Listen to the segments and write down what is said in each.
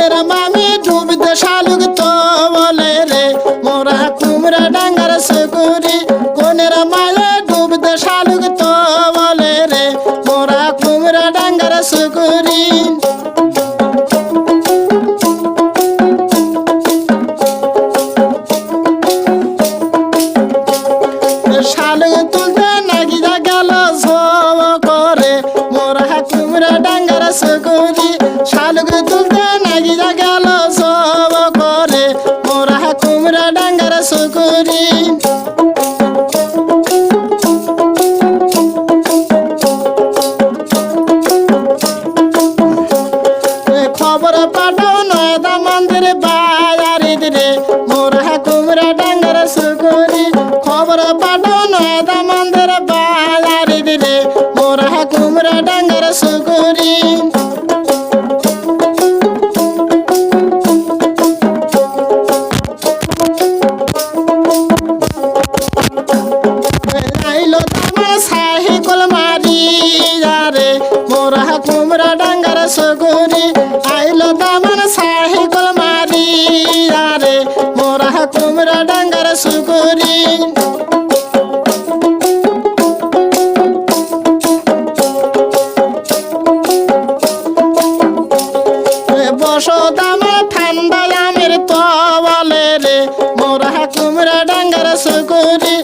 কোনের মামি ডুবতে শালুক তো বলে রে। মোরা কুমড়া ডাঙ্গার সুকুরি। কোনের মায়ে ডুবতে শালুক তো বলে রে। মোরা কুমড়া ডাঙ্গার সুকুরি। সুকুরি খবর পাঠাও নয়দা মন্দির বায়ারি দিলে মোরা কুমড়া ডাঙ্গার সগরে খবর পাঠাও নয়দা মন্দির সগুরি আইলো দামান সাহি কল মারি রে মোরা কুমড়া ডাঙ্গার সুগুরি ঠান্ডা আমের তো বলে রে মোরা কুমড়া ডাঙ্গার সুকুরি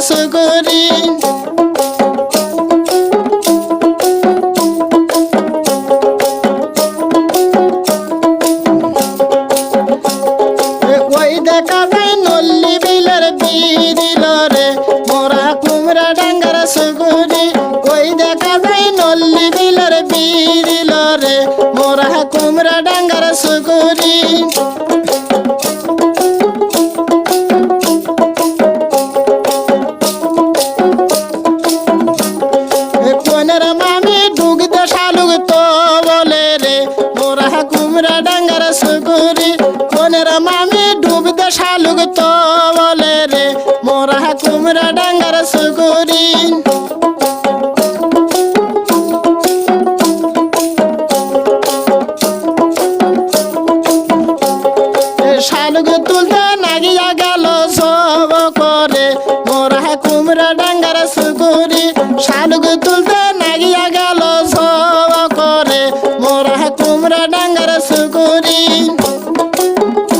সুকুরি ওই দেখা যায় নল্লি বিলের বিদিল রে মোরা কুমড়া ডাঙ্গার সুগুরি ওই দেখা যায় নল্লি বিলের বিদিল রে মোরা কুমড়া ডাঙ্গার সুগুরি কোনের মামি ডুগতে শালুক তো বলে রে, মোরা কুমড়া ডাঙ্গার সুগুরি কোনের মামি ডুবতে শালুক তো বলে রে, মোরা কুমড়া ডাঙ্গার সুগুরি শালুক তুলতে নাগিয়া গেল সব করে, মোরা কুমড়া ডাঙ্গার সুগুরি শালুক তুলতে